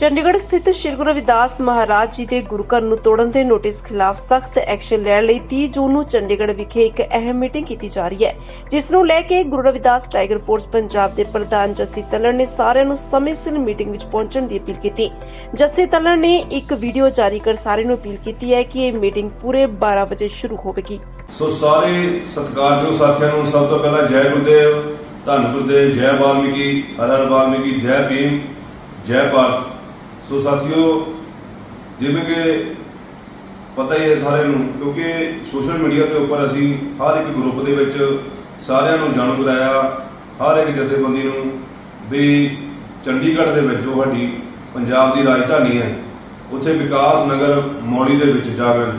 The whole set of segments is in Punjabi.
ਚੰਡੀਗੜ੍ਹ ਸਥਿਤ ਸ਼੍ਰੀ ਗੁਰੂ ਰਵਿਦਾਸ ਮਹਾਰਾਜ ਜੀ ਦੇ ਗੁਰੂ ਘਰ ਨੂੰ ਤੋੜਨ ਦੇ ਨੋਟਿਸ ਖਿਲਾਫ ਸਖਤ ਐਕਸ਼ਨ ਲੈਣ ਲਈ 30 ਜੂਨ ਨੂੰ ਚੰਡੀਗੜ੍ਹ ਵਿਖੇ ਇੱਕ ਅਹਿਮ ਮੀਟਿੰਗ ਕੀਤੀ ਜਾ ਰਹੀ ਹੈ, ਜਿਸ ਨੂੰ ਲੈ ਕੇ ਗੁਰੂ ਰਵਿਦਾਸ ਟਾਈਗਰ ਫੋਰਸ ਪੰਜਾਬ ਦੇ ਪ੍ਰਧਾਨ ਜੱਸੀ ਤੱਲਣ ਨੇ ਸਾਰਿਆਂ ਨੂੰ ਸਮੇਂ ਸਿਰ ਮੀਟਿੰਗ ਵਿੱਚ ਪਹੁੰਚਣ ਦੀ ਅਪੀਲ ਕੀਤੀ। ਜੱਸੀ ਤੱਲਣ ਨੇ ਇੱਕ ਵੀਡੀਓ ਜਾਰੀ ਕਰ ਸਾਰਿਆਂ ਨੂੰ ਅਪੀਲ ਕੀਤੀ ਹੈ ਕਿ ਇਹ ਮੀਟਿੰਗ ਪੂਰੇ 12 ਵਜੇ ਸ਼ੁਰੂ ਹੋਵੇਗੀ। ਸੋ ਸਾਰੇ ਸਤਿਕਾਰਯੋਗ ਸਾਥੀਆਂ ਨੂੰ ਸਭ ਤੋਂ ਪਹਿਲਾਂ ਜੈ ਗੁਰਦੇਵ, ਧੰਨ ਗੁਰਦੇਵ, ਜੈ ਵਾਲਮੀਕੀ, ਹਰ ਹਰ ਵਾਲਮੀਕੀ, ਜੈ ਭੀਮ, ਜੈ ਭਾਰਤ। ਸੋ ਸਾਥੀਓ, ਜਿਵੇਂ ਕਿ ਪਤਾ ਹੀ ਹੈ ਸਾਰਿਆਂ ਨੂੰ, ਕਿਉਂਕਿ ਸੋਸ਼ਲ ਮੀਡੀਆ ਦੇ ਉੱਪਰ ਅਸੀਂ ਹਰ ਇੱਕ ਗਰੁੱਪ ਦੇ ਵਿੱਚ ਸਾਰਿਆਂ ਨੂੰ ਜਾਣੂ ਕਰਾਇਆ, ਹਰ ਇੱਕ ਜਥੇਬੰਦੀ ਨੂੰ ਵੀ ਚੰਡੀਗੜ੍ਹ ਦੇ ਵਿੱਚ ਜੋ ਸਾਡੀ ਪੰਜਾਬ ਦੀ ਰਾਜਧਾਨੀ ਹੈ, ਉੱਥੇ ਵਿਕਾਸ ਨਗਰ ਮੌਲੀ ਦੇ ਵਿੱਚ ਜਾਗਰਣ,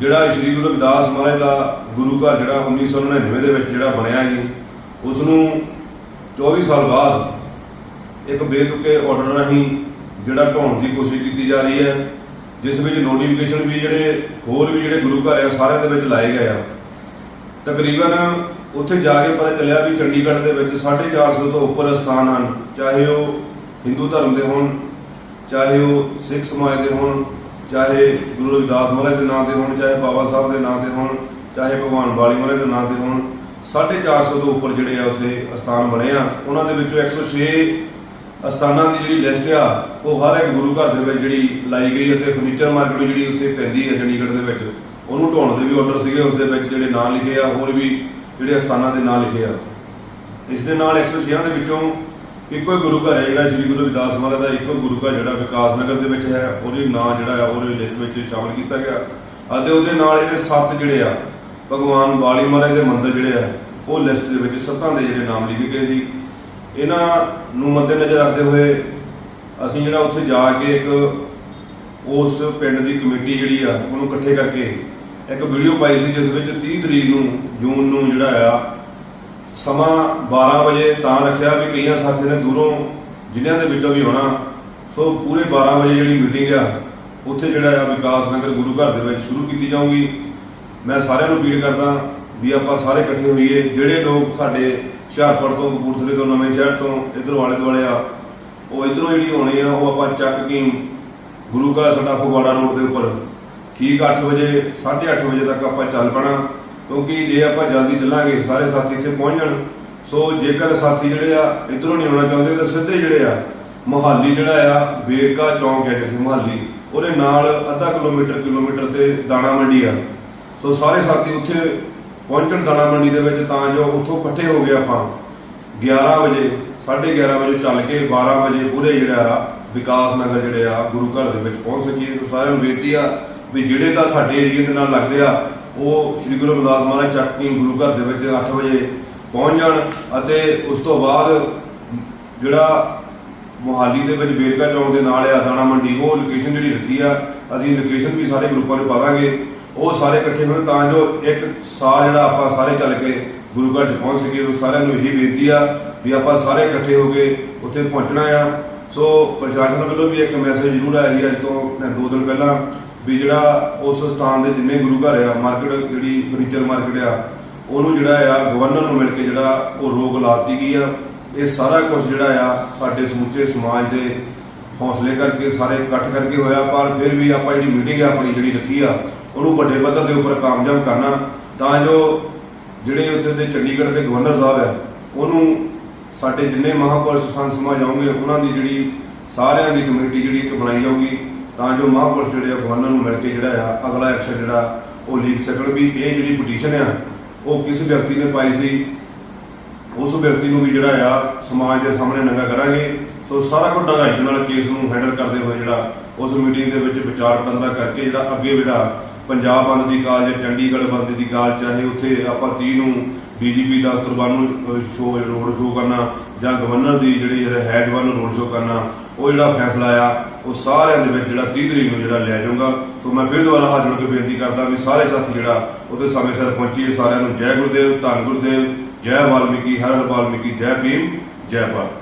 ਜਿਹੜਾ ਸ਼੍ਰੀ ਗੁਰੂ ਰਵਿਦਾਸ ਮਹਾਰਾਜ ਦਾ ਗੁਰੂ ਘਰ ਜਿਹੜਾ 1999 ਦੇ ਵਿੱਚ ਜਿਹੜਾ ਬਣਿਆ ਜੀ ਉਸ ਨੂੰ 24 ਸਾਲ ਬਾਅਦ ਇੱਕ ਬੇਤੁਕੇ ਆਰਡਰ ਰਾਹੀਂ ਜਿਹੜਾ ਢਾਉਣ ਦੀ ਕੋਸ਼ਿਸ਼ ਕੀਤੀ ਜਾ ਰਹੀ ਹੈ, ਜਿਸ ਵਿੱਚ ਨੋਟੀਫਿਕੇਸ਼ਨ ਵੀ ਜਿਹੜੇ, ਹੋਰ ਵੀ ਜਿਹੜੇ ਗੁਰੂ ਘਰ ਆ, ਸਾਰਿਆਂ ਦੇ ਵਿੱਚ ਲਾਏ ਗਏ ਆ। ਤਕਰੀਬਨ ਉੱਥੇ ਜਾ ਕੇ ਪਤਾ ਚੱਲਿਆ ਵੀ ਚੰਡੀਗੜ੍ਹ ਦੇ ਵਿੱਚ 450 ਤੋਂ ਉੱਪਰ ਸਥਾਨ ਹਨ। ਚਾਹੇ ਉਹ ਹਿੰਦੂ ਧਰਮ ਦੇ ਹੋਣ, ਚਾਹੇ ਉਹ ਸਿੱਖ ਸਮਾਜ ਦੇ ਹੋਣ, ਚਾਹੇ ਗੁਰੂ ਰਵਿਦਾਸ ਮਹਾਰਾਜ ਦੇ ਨਾਂ ਦੇ ਹੋਣ, ਚਾਹੇ ਬਾਬਾ ਸਾਹਿਬ ਦੇ ਨਾਂ ਦੇ ਹੋਣ, ਚਾਹੇ ਭਗਵਾਨ ਵਾਲੀ ਮਹਾਰਾਜ ਦੇ ਨਾਂ ਦੇ ਹੋਣ 450 ਤੋਂ ਉੱਪਰ ਜਿਹੜੇ ਆ ਉੱਥੇ ਸਥਾਨ ਬਣੇ ਆ। ਉਹਨਾਂ ਦੇ ਵਿੱਚੋਂ 106 ਅਸਥਾਨਾਂ ਦੀ ਜਿਹੜੀ ਲਿਸਟ ਆ, ਉਹ ਹਰ ਇੱਕ ਗੁਰੂ ਘਰ ਦੇ ਵਿੱਚ ਜਿਹੜੀ ਲਾਈ ਗਈ ਅਤੇ ਫਰਨੀਚਰ ਮਾਰਕੀਟ ਜਿਹੜੀ ਉੱਥੇ ਪੈਂਦੀ ਹੈ ਚੰਡੀਗੜ੍ਹ ਦੇ ਵਿੱਚ, ਉਹਨੂੰ ਢੋਣ ਦੇ ਵੀ ਆਰਡਰ ਸੀਗੇ ਉਸ ਦੇ ਵਿੱਚ ਜਿਹੜੇ ਨਾਂ ਲਿਖੇ ਆ, ਹੋਰ ਵੀ ਜਿਹੜੇ ਅਸਥਾਨਾਂ ਦੇ ਨਾਂ ਲਿਖੇ ਆ। ਇਸ ਦੇ ਨਾਲ 106 ਦੇ ਵਿੱਚੋਂ ਇੱਕੋ ਹੀ ਗੁਰੂ ਘਰ ਹੈ ਜਿਹੜਾ ਸ੍ਰੀ ਗੁਰੂ ਰਵਿਦਾਸ ਮਹਾਰਾਜ ਦਾ ਇੱਕੋ ਗੁਰੂ ਘਰ ਜਿਹੜਾ ਵਿਕਾਸ ਨਗਰ ਦੇ ਵਿੱਚ ਹੈ, ਉਹਦੇ ਨਾਂ ਜਿਹੜਾ ਆ, ਉਹਦੇ ਲਿਸਟ ਵਿੱਚ ਸ਼ਾਮਲ ਕੀਤਾ ਗਿਆ। ਅਤੇ ਉਹਦੇ ਨਾਲ ਇਹਦੇ ਸੱਤ ਜਿਹੜੇ ਆ, ਭਗਵਾਨ ਵਾਲੀ ਮਹਾਰਾਜ ਦੇ ਮੰਦਿਰ ਜਿਹੜੇ ਆ, ਉਹ ਲਿਸਟ ਦੇ ਵਿੱਚ ਸੱਤਾਂ ਦੇ ਜਿਹੜੇ ਨਾਮ ਲਿਖੇ ਗਏ ਸੀ। ਇਹਨਾਂ ਨੂੰ ਮੱਦੇਨਜ਼ਰ ਰੱਖਦੇ ਹੋਏ ਅਸੀਂ ਜਿਹੜਾ ਉੱਥੇ ਜਾ ਕੇ ਇੱਕ ਉਸ ਪਿੰਡ ਦੀ ਕਮੇਟੀ ਜਿਹੜੀ ਆ, ਉਹਨੂੰ ਇਕੱਠੇ ਕਰਕੇ ਇੱਕ ਵੀਡੀਓ ਪਾਈ ਸੀ, ਜਿਸ ਵਿੱਚ 30 ਤਰੀਕ ਨੂੰ, ਜੂਨ ਨੂੰ ਜਿਹੜਾ ਆ, ਸਮਾਂ 12 ਵਜੇ ਤਾਂ ਰੱਖਿਆ ਵੀ ਕਈਆਂ ਸਾਥੀਆਂ ਨੇ ਦੂਰੋਂ ਜ਼ਿਲ੍ਹਿਆਂ ਦੇ ਵਿੱਚੋਂ ਵੀ ਹੋਣਾ ਸੋ ਪੂਰੇ 12 ਵਜੇ ਜਿਹੜੀ ਮੀਟਿੰਗ ਆ, ਉੱਥੇ ਜਿਹੜਾ ਆ ਵਿਕਾਸ ਨਗਰ ਗੁਰੂ ਘਰ ਦੇ ਵਿੱਚ ਸ਼ੁਰੂ ਕੀਤੀ ਜਾਊਗੀ। ਮੈਂ ਸਾਰਿਆਂ ਨੂੰ ਅਪੀਲ ਕਰਦਾ ਵੀ ਆਪਾਂ ਸਾਰੇ ਇਕੱਠੇ ਹੋਈਏ, ਜਿਹੜੇ ਲੋਕ ਸਾਡੇ ਹੁਸ਼ਿਆਰਪੁਰ ਤੋਂ ਕਪੂਰਥਲੇ ਤੋਂ ਨਵੇਂ ਸ਼ਹਿਰ ਤੋਂ ਇਧਰ ਵਾਲੇ ਦੁਆਲੇ ਆ। ਉਹ ਇਧਰੋਂ ਜਿਹੜੀ ਹੋਣੀ ਆ, ਉਹ ਆਪਾਂ ਚੱਕ ਕੇ ਗੁਰੂ ਘਰ ਸਾਡਾ ਫਗਵਾੜਾ ਰੋਡ ਦੇ ਉੱਪਰ। ਠੀਕ 8 ਵਜੇ 8:30 ਵਜੇ ਤੱਕ ਆਪਾਂ ਚੱਲ ਪੈਣਾ। ਕਿਉਂਕਿ ਜੇ ਆਪਾਂ ਜਲਦੀ ਚੱਲਾਂਗੇ, ਸਾਰੇ ਸਾਥੀ ਇੱਥੇ ਪਹੁੰਚ ਜਾਣ। ਸੋ ਜੇਕਰ ਸਾਥੀ ਜਿਹੜੇ ਆ, ਇਧਰੋਂ ਨਹੀਂ ਆਉਣਾ ਚਾਹੁੰਦੇ, ਤਾਂ ਸਿੱਧੇ ਜਿਹੜੇ ਆ, ਮੁਹਾਲੀ ਜਿਹੜਾ ਆ ਵੇਰਕਾ ਚੌਂਕ ਹੈ ਜਿੱਥੇ ਮੁਹਾਲੀ। ਉਹਦੇ ਨਾਲ ਅੱਧਾ ਕਿਲੋਮੀਟਰ ਕਿਲੋਮੀਟਰ ਤੇ ਦਾਣਾ ਮੰਡੀ ਆ। ਸੋ ਸਾਰੇ ਸਾਥੀ ਉੱਥੇ ਪਹੁੰਚਣ ਦਾਣਾ ਮੰਡੀ ਦੇ ਵਿੱਚ ਤਾਂ ਜੋ ਉੱਥੋਂ ਇਕੱਠੇ ਹੋ ਗਏ ਆਪਾਂ। 11 ਵਜੇ 11:30 ਵਜੇ ਚੱਲ ਕੇ 12 ਵਜੇ ਪੂਰੇ ਜਿਹੜਾ ਵਿਕਾਸ ਨਗਰ ਜਿਹੜੇ ਆ, ਗੁਰੂ ਘਰ ਦੇ ਵਿੱਚ ਪਹੁੰਚ ਸਕੀਏ। ਸੋ ਸਾਰਿਆਂ ਨੂੰ ਬੇਨਤੀ ਆ ਵੀ ਜਿਹੜੇ ਤਾਂ ਸਾਡੇ ਏਰੀਆ ਦੇ ਨਾਲ ਲੱਗਦੇ ਆ, ਉਹ ਸ੍ਰੀ ਗੁਰੂ ਰਵਿਦਾਸ ਮਹਾਰਾਜ ਚੱਕ ਕੇ ਗੁਰੂ ਘਰ ਦੇ ਵਿੱਚ 8 ਵਜੇ ਪਹੁੰਚ ਜਾਣ ਅਤੇ ਉਸ ਤੋਂ ਬਾਅਦ ਜਿਹੜਾ ਮੁਹਾਲੀ ਦੇ ਵਿੱਚ ਬੇਰਕਾ ਚੌਂਕ ਦੇ ਨਾਲ ਆ, ਦਾਣਾ ਮੰਡੀ, ਉਹ ਲੋਕੇਸ਼ਨ ਜਿਹੜੀ ਰੱਖੀ ਆ, ਅਸੀਂ ਲੋਕੇਸ਼ਨ ਵੀ ਸਾਰੇ ਗਰੁੱਪਾਂ ਨੂੰ ਪਾ ਉਹ ਸਾਰੇ ਇਕੱਠੇ ਹੋਏ ਤਾਂ ਜੋ ਇੱਕ ਸਾਰ ਜਿਹੜਾ ਆਪਾਂ ਸਾਰੇ ਚੱਲ ਕੇ ਗੁਰੂ ਘਰ 'ਚ ਪਹੁੰਚ ਸਕੀਏ, ਉਹ ਸਾਰਿਆਂ ਨੂੰ ਇਹੀ ਬੇਨਤੀ ਆ ਵੀ ਆਪਾਂ ਸਾਰੇ ਇਕੱਠੇ ਹੋ ਕੇ ਉੱਥੇ ਪਹੁੰਚਣਾ ਆ। ਸੋ ਪ੍ਰਸ਼ਾਸਨ ਵੱਲੋਂ ਵੀ ਇੱਕ ਮੈਸੇਜ ਜ਼ਰੂਰ ਆਇਆ ਸੀ ਅੱਜ ਤੋਂ ਦੋ ਦਿਨ ਪਹਿਲਾਂ, ਵੀ ਜਿਹੜਾ ਉਸ ਸਥਾਨ ਦੇ ਜਿੰਨੇ ਗੁਰੂ ਘਰ ਆ, ਮਾਰਕੀਟ ਜਿਹੜੀ ਫਰਨੀਚਰ ਮਾਰਕੀਟ ਆ, ਉਹਨੂੰ ਜਿਹੜਾ ਆ, ਗਵਰਨਰ ਨੂੰ ਮਿਲ ਕੇ ਜਿਹੜਾ ਉਹ ਰੋਕ ਲਾਤੀ ਗਈ ਆ। ਇਹ ਸਾਰਾ ਕੁਝ ਜਿਹੜਾ ਆ, ਸਾਡੇ ਸਮੁੱਚੇ ਸਮਾਜ ਦੇ ਹੌਸਲੇ ਕਰਕੇ ਸਾਰੇ ਇਕੱਠ ਕਰਕੇ ਹੋਇਆ, ਪਰ ਫਿਰ ਵੀ ਆਪਾਂ ਜਿਹੜੀ ਮੀਟਿੰਗ ਆ ਆਪਣੀ ਜਿਹੜੀ ਰੱਖੀ ਆ ਉਹਨੂੰ ਵੱਡੇ ਪੱਧਰ ਦੇ ਉੱਪਰ ਕਾਮਯਾਬ ਕਰਨਾ, ਤਾਂ ਜੋ ਜਿਹੜੇ ਉੱਥੇ ਦੇ ਚੰਡੀਗੜ੍ਹ ਦੇ ਗਵਰਨਰ ਸਾਹਿਬ ਆ ਉਹਨੂੰ ਸਾਡੇ ਜਿੰਨੇ ਮਹਾਪੁਰਸ਼ ਸੰਤ ਸਮਾਜ ਆਉਂਗੇ ਉਹਨਾਂ ਦੀ ਜਿਹੜੀ ਸਾਰਿਆਂ ਦੀ ਕਮੇਟੀ ਜਿਹੜੀ ਇੱਕ ਬਣਾਈ ਜਾਊਗੀ, ਤਾਂ ਜੋ ਮਹਾਪੁਰਸ਼ ਜਿਹੜੇ ਗਵਰਨਰ ਨੂੰ ਮਿਲ ਕੇ ਜਿਹੜਾ ਆ, ਅਗਲਾ ਐਕਸ਼ਨ ਜਿਹੜਾ ਉਹ ਲਿਖ ਸਕਣ ਵੀ ਇਹ ਜਿਹੜੀ ਪਟੀਸ਼ਨ ਆ, ਉਹ ਕਿਸ ਵਿਅਕਤੀ ਨੇ ਪਾਈ ਸੀ, ਉਸ ਵਿਅਕਤੀ ਨੂੰ ਵੀ ਜਿਹੜਾ ਆ ਸਮਾਜ ਦੇ ਸਾਹਮਣੇ ਨੰਗਾ ਕਰਾਂਗੇ। ਸੋ ਸਾਰਾ ਕੁਝ ਡੰਗਾਈ ਨਾਲ ਕੇਸ ਨੂੰ ਹੈਂਡਲ ਕਰਦੇ ਹੋਏ ਜਿਹੜਾ ਉਸ ਮੀਟਿੰਗ ਦੇ ਵਿੱਚ ਵਿਚਾਰ ਵਟਾਂਦਰਾ ਕਰਕੇ ਜਿਹੜਾ ਅੱਗੇ ਜਿਹੜਾ ਪੰਜਾਬ ਬੰਦ ਦੀ ਕਾਲ ਜਾਂ ਚੰਡੀਗੜ੍ਹ ਬੰਦ ਦੀ ਕਾਲ, ਚਾਹੇ ਉੱਥੇ ਆਪਾਂ 30 ਨੂੰ ਡੀਜੀਪੀ ਦਾ ਦਰਬਾਰ ਨੂੰ ਸ਼ੋਅ ਰੋਡ ਸ਼ੋਅ ਕਰਨਾ ਜਾਂ ਗਵਰਨਰ ਦੀ ਜਿਹੜੀ ਰਹਿਜ ਵੱਲ ਨੂੰ ਰੋਡ ਸ਼ੋਅ ਕਰਨਾ, ਉਹ ਜਿਹੜਾ ਫੈਸਲਾ ਆ, ਉਹ ਸਾਰਿਆਂ ਦੇ ਵਿੱਚ ਜਿਹੜਾ 30 ਤਰੀਕ ਨੂੰ ਜਿਹੜਾ ਲਿਆ ਜਾਊਗਾ। ਸੋ ਮੈਂ ਫਿਰ ਦੁਬਾਰਾ ਹੱਥ ਜੋੜ ਕੇ ਬੇਨਤੀ ਕਰਦਾ ਵੀ ਸਾਰੇ ਸਾਥੀ ਜਿਹੜਾ ਉਹਦੇ ਸਮੇਂ ਸਿਰ ਪਹੁੰਚੀਏ, ਸਾਰਿਆਂ ਨੂੰ ਜੈ ਗੁਰਦੇਵ, ਧੰਨ ਗੁਰਦੇਵ, ਜੈ ਵਾਲਮੀਕੀ, ਹਰ ਹਰ ਵਾਲਮੀਕੀ, ਜੈ ਭੀਮ, ਜੈ ਭਾਰਤ।